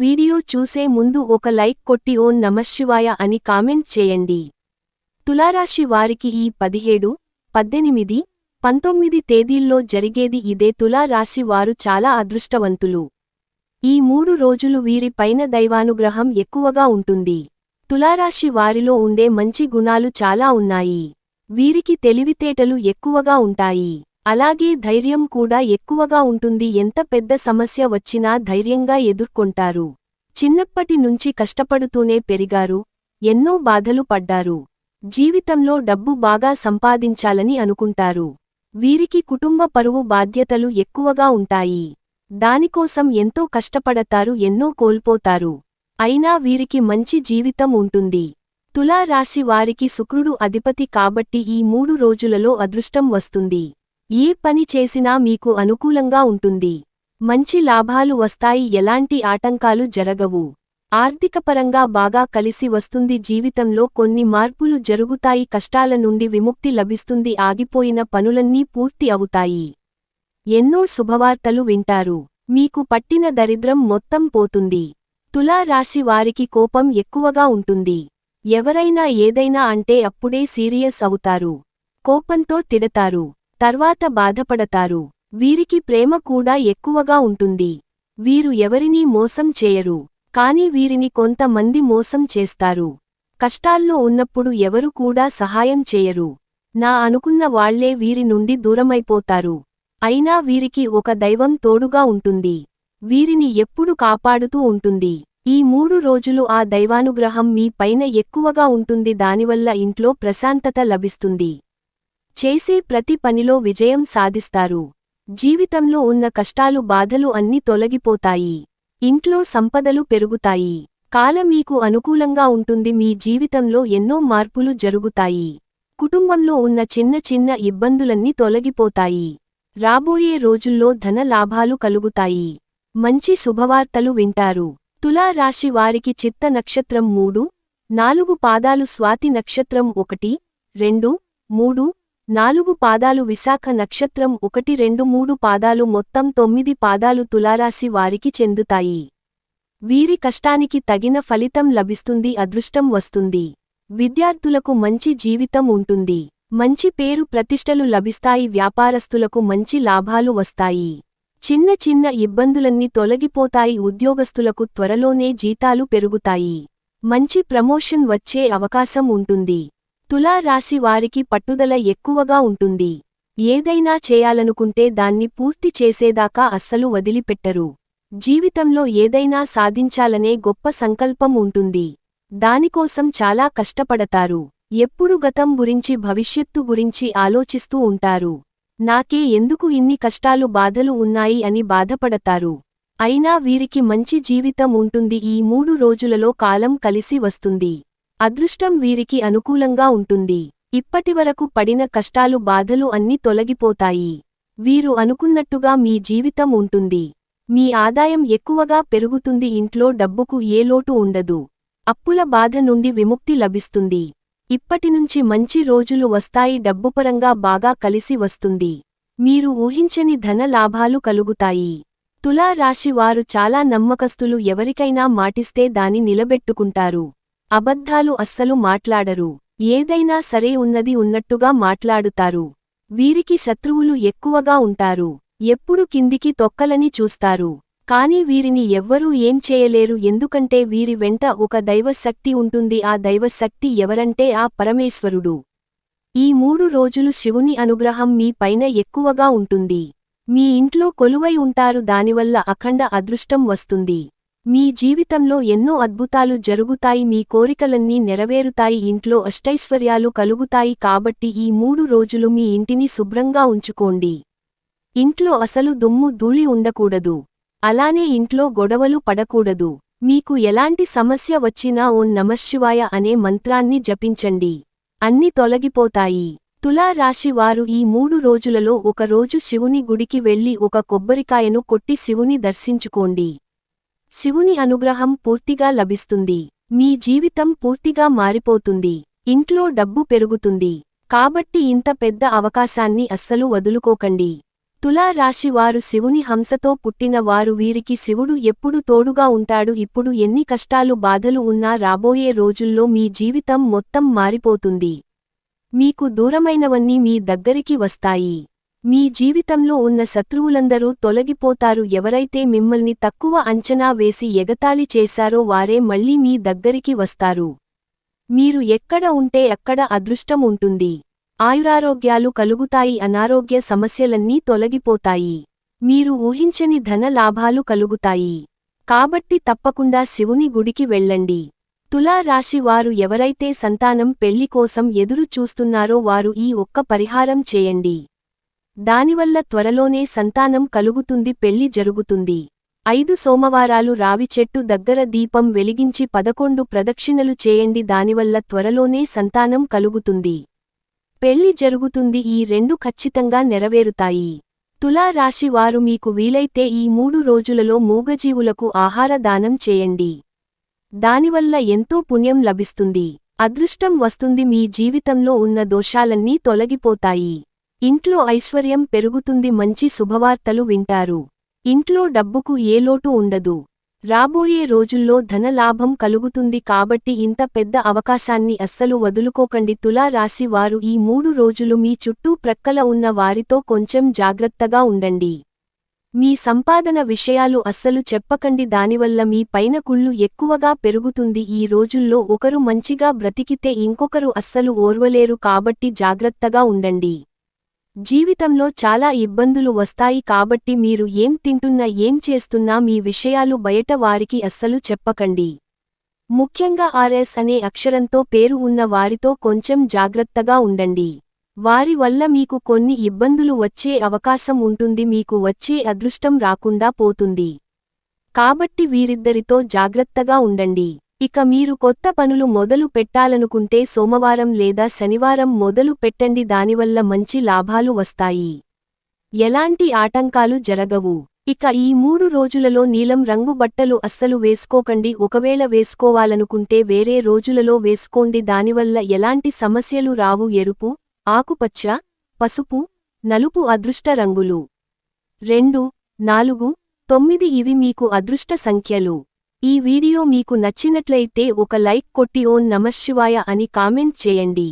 Video చూసే ముందు ఒక లైక్ కొట్టి ఓం నమశివాయ అని కామెంట్ చేయండి. తులారాశి వారికి ఈ పదిహేడు పద్దెనిమిది పంతొమ్మిది తేదీల్లో జరిగేది ఇదే తులారాశి వారు చాలా అదృష్టవంతులు. ఈ మూడు రోజులు వీరి పైన దైవానుగ్రహం ఎక్కువగా ఉంటుంది. తులారాశి వారిలో ఉండే మంచి గుణాలు చాలా ఉన్నాయి. వీరికి తెలివితేటలు ఎక్కువగా ఉంటాయి. అలాగే ధైర్యం కూడా ఎక్కువగా ఉంటుంది. ఎంత పెద్ద సమస్య వచ్చినా ధైర్యంగా ఎదుర్కొంటారు. చిన్నప్పటి నుంచి కష్టపడుతూనే పెరిగారు. ఎన్నో బాధలు పడ్డారు. జీవితంలో డబ్బు బాగా సంపాదించాలని అనుకుంటారు. వీరికి కుటుంబ పరువు బాధ్యతలు ఎక్కువగా ఉంటాయి. దానికోసం ఎంతో కష్టపడతారు ఎన్నో కోల్పోతారు. అయినా వీరికి మంచి జీవితం ఉంటుంది. తులా రాశి వారికి శుక్రుడు అధిపతి కాబట్టి ఈ మూడు రోజులలో అదృష్టం వస్తుంది. ఏ పని చేసినా మీకు అనుకూలంగా ఉంటుంది. మంచి లాభాలు వస్తాయి. ఎలాంటి ఆటంకాలు జరగవు. ఆర్థికపరంగా బాగా కలిసి వస్తుంది. జీవితంలో కొన్ని మార్పులు జరుగుతాయి. కష్టాల నుండి విముక్తి లభిస్తుంది. ఆగిపోయిన పనులన్నీ పూర్తి అవుతాయి. ఎన్నో శుభవార్తలు వింటారు. మీకు పట్టిన దరిద్రం మొత్తం పోతుంది. తులా రాశి వారికి కోపం ఎక్కువగా ఉంటుంది. ఎవరైనా ఏదైనా అంటే అప్పుడే సీరియస్ అవుతారు. కోపంతో తిడతారు. తర్వాత బాధపడతారు. వీరికి ప్రేమ కూడా ఎక్కువగా ఉంటుంది. వీరు ఎవరినీ మోసం చేయరు. కాని వీరిని కొంతమంది మోసం చేస్తారు. కష్టాల్లో ఉన్నప్పుడు ఎవరు కూడా సహాయం చేయరు. నా అనుకున్న వాళ్ళే వీరి నుండి దూరమైపోతారు. అయినా వీరికి ఒక దైవం తోడుగా ఉంటుంది. వీరిని ఎప్పుడు కాపాడుతూ ఉంటుంది. ఈ మూడు రోజులు ఆ దైవానుగ్రహం మీ పైన ఎక్కువగా ఉంటుంది. దానివల్ల ఇంట్లో ప్రశాంతత లభిస్తుంది. చేసే ప్రతి పనిలో విజయం సాధిస్తారు. జీవితంలో ఉన్న కష్టాలు బాధలు అన్ని తొలగిపోతాయి. ఇంట్లో సంపదలు పెరుగుతాయి. కాలం మీకు అనుకూలంగా ఉంటుంది. మీ జీవితంలో ఎన్నో మార్పులు జరుగుతాయి. కుటుంబంలో ఉన్న చిన్న చిన్న ఇబ్బందులన్నీ తొలగిపోతాయి. రాబోయే రోజుల్లో ధన లాభాలు కలుగుతాయి. మంచి శుభవార్తలు వింటారు. తులా రాశి వారికి చిత్త నక్షత్రం మూడు నాలుగు పాదాలు స్వాతి నక్షత్రం ఒకటి రెండు మూడు నాలుగు పాదాలు విశాఖ నక్షత్రం ఒకటి రెండు మూడు పాదాలు మొత్తం తొమ్మిది పాదాలు తులారాశి వారికి చెందుతాయి. వీరి కష్టానికి తగిన ఫలితం లభిస్తుంది అదృష్టం వస్తుంది. విద్యార్థులకు మంచి జీవితం ఉంటుంది. మంచి పేరు ప్రతిష్టలు లభిస్తాయి వ్యాపారస్తులకు మంచి లాభాలు వస్తాయి. చిన్న చిన్న ఇబ్బందులన్నీ తొలగిపోతాయి ఉద్యోగస్తులకు త్వరలోనే జీతాలు పెరుగుతాయి. మంచి ప్రమోషన్ వచ్చే అవకాశం ఉంటుంది. తులా రాశి వారికి పట్టుదల ఎక్కువగా ఉంటుంది. ఏదైనా చేయాలనుకుంటే దాన్ని పూర్తి చేసేదాకా అస్సలు వదిలిపెట్టరు. జీవితంలో ఏదైనా సాధించాలనే గొప్ప సంకల్పం ఉంటుంది. దానికోసం చాలా కష్టపడతారు. ఎప్పుడు గతం గురించి భవిష్యత్తు గురించి ఆలోచిస్తూ ఉంటారు. నాకే ఎందుకు ఇన్ని కష్టాలు బాధలు ఉన్నాయి అని బాధపడతారు. అయినా వీరికి మంచి జీవితం ఉంటుంది. ఈ మూడు రోజులలో కాలం కలిసి వస్తుంది. అదృష్టం వీరికి అనుకూలంగా ఉంటుంది. ఇప్పటివరకు పడిన కష్టాలు బాధలు అన్ని తొలగిపోతాయి. వీరు అనుకున్నట్టుగా మీ జీవితం ఉంటుంది. మీ ఆదాయం ఎక్కువగా పెరుగుతుంది. ఇంట్లో డబ్బుకు ఏ లోటు ఉండదు. అప్పుల బాధ నుండి విముక్తి లభిస్తుంది. ఇప్పటినుంచి మంచి రోజులు వస్తాయి. డబ్బుపరంగా బాగా కలిసి వస్తుంది. మీరు ఊహించని ధన లాభాలు కలుగుతాయి. తులా రాశి వారు చాలా నమ్మకస్తులు. ఎవరికైనా మాటిస్తే దాని నిలబెట్టుకుంటారు. అబద్ధాలు అస్సలు మాట్లాడరు. ఏదైనా సరే ఉన్నది ఉన్నట్టుగా మాట్లాడుతారు. వీరికి శత్రువులు ఎక్కువగా ఉంటారు. ఎప్పుడు కిందికి తొక్కలని చూస్తారు. కాని వీరిని ఎవ్వరూ ఏం చేయలేరు. ఎందుకంటే వీరి వెంట ఒక దైవశక్తి ఉంటుంది. ఆ దైవశక్తి ఎవరంటే ఆ పరమేశ్వరుడు. ఈ మూడు రోజులు శివుని అనుగ్రహం మీ పైన ఎక్కువగా ఉంటుంది. మీ ఇంట్లో కొలువై ఉంటారు. దానివల్ల అఖండ అదృష్టం వస్తుంది. మీ జీవితంలో ఎన్నో అద్భుతాలు జరుగుతాయి మీ కోరికలన్నీ నెరవేరుతాయి ఇంట్లో అష్టైశ్వర్యాలు కలుగుతాయి కాబట్టి ఈ మూడు రోజులు మీ ఇంటిని శుభ్రంగా ఉంచుకోండి. ఇంట్లో అసలు దుమ్ము ధూళి ఉండకూడదు. అలానే ఇంట్లో గొడవలు పడకూడదు. మీకు ఎలాంటి సమస్య వచ్చినా ఓం నమశివాయ అనే మంత్రాన్ని జపించండి. అన్ని తొలగిపోతాయి. తులా రాశి వారు ఈ మూడు రోజులలో ఒక రోజు శివుని గుడికి వెళ్ళి ఒక కొబ్బరికాయను కొట్టి శివుని దర్శించుకోండి. శివుని అనుగ్రహం పూర్తిగా లభిస్తుంది. మీ జీవితం పూర్తిగా మారిపోతుంది. ఇంట్లో డబ్బు పెరుగుతుంది. కాబట్టి ఇంత పెద్ద అవకాశాన్ని అస్సలు వదులుకోకండి. తులా రాశి వారు శివుని హంసతో పుట్టిన వారు వీరికి శివుడు ఎప్పుడు తోడుగా ఉంటాడు ఇప్పుడు ఎన్ని కష్టాలు బాధలు ఉన్నా రాబోయే రోజుల్లో మీ జీవితం మొత్తం మారిపోతుంది. మీకు దూరమైనవన్నీ మీ దగ్గరికి వస్తాయి. మీ జీవితంలో ఉన్న శత్రువులందరూ తొలగిపోతారు. ఎవరైతే మిమ్మల్ని తక్కువ అంచనా వేసి ఎగతాళి చేశారో వారే మళ్ళీ మీ దగ్గరికి వస్తారు. మీరు ఎక్కడ ఉంటే అక్కడ అదృష్టం ఉంటుంది. ఆయురారోగ్యాలు కలుగుతాయి. అనారోగ్య సమస్యలన్నీ తొలగిపోతాయి. మీరు ఊహించని ధన లాభాలు కలుగుతాయి. కాబట్టి తప్పకుండా శివుని గుడికి వెళ్ళండి. తులా రాశి వారు ఎవరైతే సంతానం పెళ్ళి కోసం ఎదురు చూస్తున్నారో వారు ఈ ఒక్క పరిహారం చేయండి. దానివల్ల త్వరలోనే సంతానం కలుగుతుంది పెళ్ళి జరుగుతుంది. ఐదు సోమవారాలు రావి చెట్టు దగ్గర దీపం వెలిగించి పదకొండు ప్రదక్షిణలు చేయండి దానివల్ల త్వరలోనే సంతానం కలుగుతుంది. పెళ్ళి జరుగుతుంది ఈ రెండు ఖచ్చితంగా నెరవేరుతాయి. తులా రాశి వారు మీకు వీలైతే ఈ మూడు రోజులలో మూగజీవులకు ఆహార దానం చేయండి. దానివల్ల ఎంతో పుణ్యం లభిస్తుంది. అదృష్టం వస్తుంది మీ జీవితంలో ఉన్న దోషాలన్నీ తొలగిపోతాయి. ఇంట్లో ఐశ్వర్యం పెరుగుతుంది మంచి శుభవార్తలు వింటారు. ఇంట్లో డబ్బుకు ఏ లోటు ఉండదు. రాబోయే రోజుల్లో ధనలాభం కలుగుతుంది కాబట్టి ఇంత పెద్ద అవకాశాన్ని అస్సలు వదులుకోకండి. తులా రాశి వారు ఈ మూడు రోజులు మీ చుట్టూ ప్రక్కల ఉన్న వారితో కొంచెం జాగ్రత్తగా ఉండండి. మీ సంపాదన విషయాలు అస్సలు చెప్పకండి. దానివల్ల మీ పైన కుళ్ళు ఎక్కువగా పెరుగుతుంది. ఈ రోజుల్లో ఒకరు మంచిగా బ్రతికితే ఇంకొకరు అస్సలు ఓర్వలేరు కాబట్టి జాగ్రత్తగా ఉండండి. జీవితంలో చాలా ఇబ్బందులు వస్తాయి కాబట్టి మీరు ఏం తింటున్నా ఏం చేస్తున్నా మీ విషయాలు బయట వారికి అస్సలు చెప్పకండి. ముఖ్యంగా ఆర్ఎస్ అనే అక్షరంతో పేరు ఉన్న వారితో కొంచెం జాగ్రత్తగా ఉండండి. వారి వల్ల మీకు కొన్ని ఇబ్బందులు వచ్చే అవకాశం ఉంటుంది మీకు వచ్చే అదృష్టం రాకుండా పోతుంది. కాబట్టి వీరిద్దరితో జాగ్రత్తగా ఉండండి. ఇక మీరు కొత్త పనులు మొదలు పెట్టాలనుకుంటే సోమవారం లేదా శనివారం మొదలు పెట్టండి. దానివల్ల మంచి లాభాలు వస్తాయి. ఎలాంటి ఆటంకాలు జరగవు. ఇక ఈ మూడు రోజులలో నీలం రంగు బట్టలు అస్సలు వేసుకోకండి. ఒకవేళ వేసుకోవాలనుకుంటే వేరే రోజులలో వేసుకోండి. దానివల్ల ఎలాంటి సమస్యలు రావు. ఎరుపు ఆకుపచ్చ పసుపు నలుపు అదృష్ట రంగులు. రెండు నాలుగు తొమ్మిది ఇవి మీకు అదృష్ట సంఖ్యలు. ఈ వీడియో మీకు నచ్చినట్లయితే ఒక లైక్ కొట్టి ఓం నమశివాయ అని కామెంట్ చేయండి.